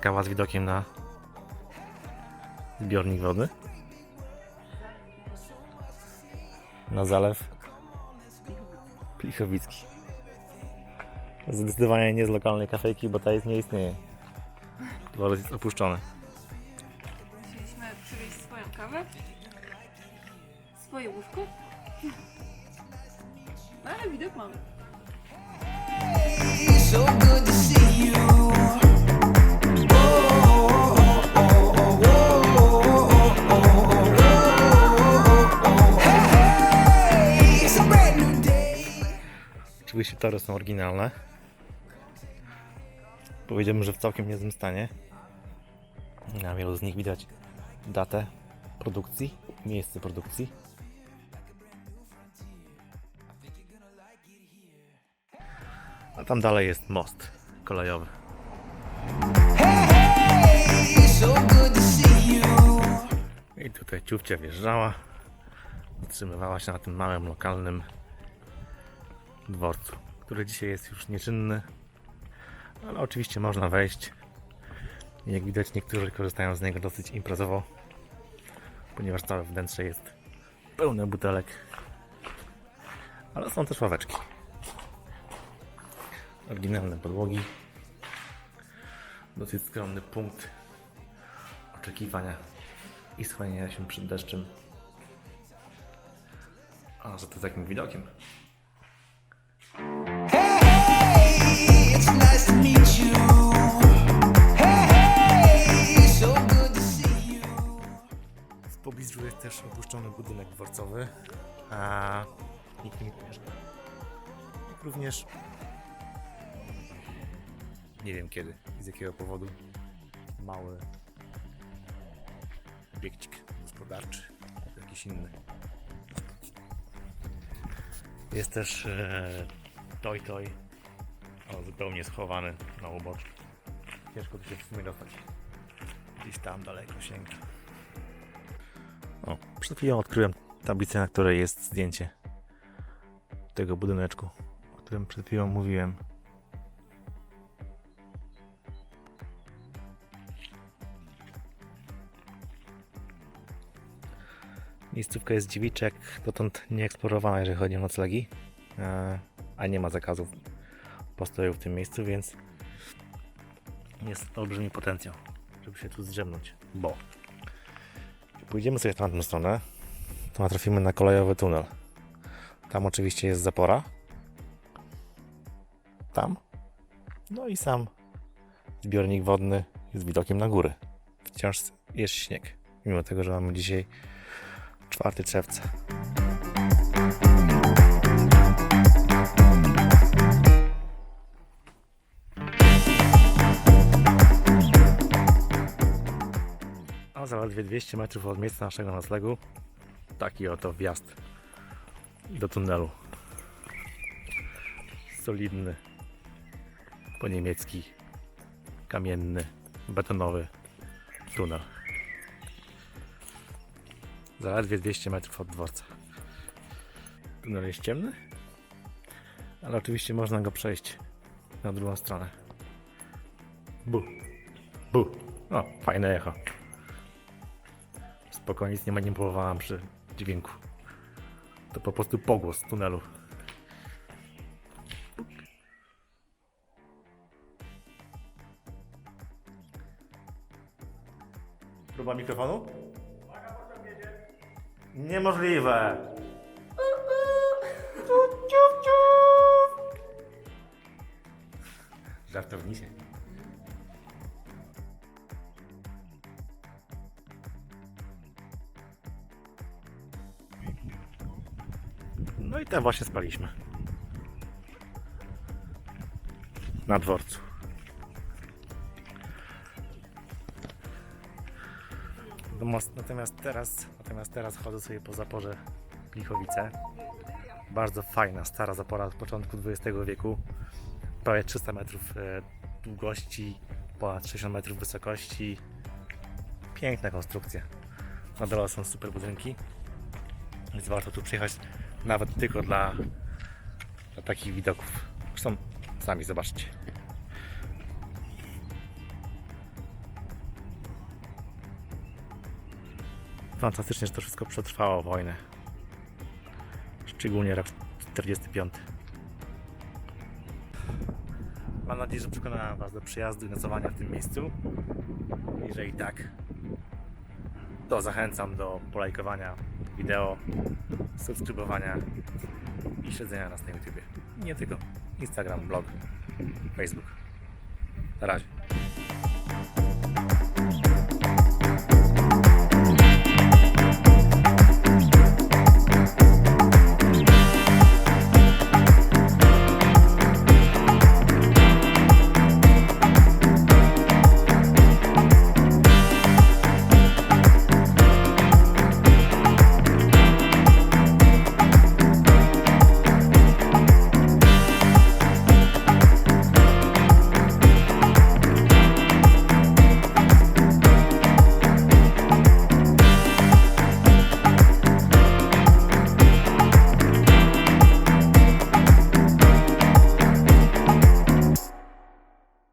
Kawa z widokiem na zbiornik wody. Na zalew Plichowicki. Zdecydowanie nie z lokalnej kafejki, bo ta jest nie istnieje. Dworzec jest opuszczony. Musieliśmy przywieźć swoją kawę, swoje łóżko. No ale widok mamy. Oczywiście tory są oryginalne. Powiedziałbym, że w całkiem niezłym stanie. Na wielu z nich widać datę produkcji, miejsce produkcji. A tam dalej jest most kolejowy. I tutaj ciufcia wjeżdżała. Zatrzymywała się na tym małym, lokalnym dworcu, który dzisiaj jest już nieczynny. Ale oczywiście można wejść. Jak widać, niektórzy korzystają z niego dosyć imprezowo, ponieważ całe wnętrze jest pełne butelek. Ale są też ławeczki. Oryginalne podłogi. Dosyć skromny punkt oczekiwania i schronienia się przed deszczem. A że to takim widokiem. Też opuszczony budynek dworcowy, a nikt nie mieszka. Jak również nie wiem kiedy i z jakiego powodu mały obiekcik gospodarczy jakiś inny. Jest też e, toj toj o, zupełnie schowany na uboczu. Ciężko tu się w sumie dostać. Gdzieś tam daleko sięga. Przed chwilą odkryłem tablicę, na której jest zdjęcie tego budyneczku, o którym przed chwilą mówiłem. Miejscówka jest dziewiczek, dotąd nieeksplorowana, jeżeli chodzi o noclegi, e, a nie ma zakazów postoju w tym miejscu, więc jest olbrzymi potencjał, żeby się tu zdrzemnąć, bo Pójdziemy sobie w tamtą stronę, to natrafimy na kolejowy tunel. Tam oczywiście jest zapora. Tam. No i sam zbiornik wodny z widokiem na góry. Wciąż jest śnieg, mimo tego, że mamy dzisiaj 4 czerwca. Zaledwie 200 metrów od miejsca naszego noclegu taki oto wjazd do tunelu. Solidny, po niemiecki, kamienny, betonowy tunel. Zaledwie 200 metrów od dworca. Tunel jest ciemny, ale oczywiście można go przejść na drugą stronę. Bu, bu. O, fajne echo. Spokojnie, nic nie manipulowałam przy dźwięku. To po prostu pogłos tunelu. Próba mikrofonu? Niemożliwe! Żartownicie. No i tam właśnie spaliśmy. Na dworcu. Natomiast- teraz, natomiast teraz chodzę sobie po zaporze Plichowice. Bardzo fajna, stara zapora z początku XX wieku. Prawie 300 metrów e, długości, ponad 60 metrów wysokości. Piękna konstrukcja. Na dole są super budynki. Więc warto tu przyjechać nawet tylko dla, dla takich widoków. Zresztą sami zobaczcie. Fantastycznie, że to wszystko przetrwało wojnę. Szczególnie rok 45. Mam nadzieję, że przekonałem Was do przyjazdu i nocowania w tym miejscu. Jeżeli tak, to zachęcam do polajkowania wideo, subskrybowania i śledzenia nas na YouTube. Nie tylko Instagram, blog, Facebook. Na razie.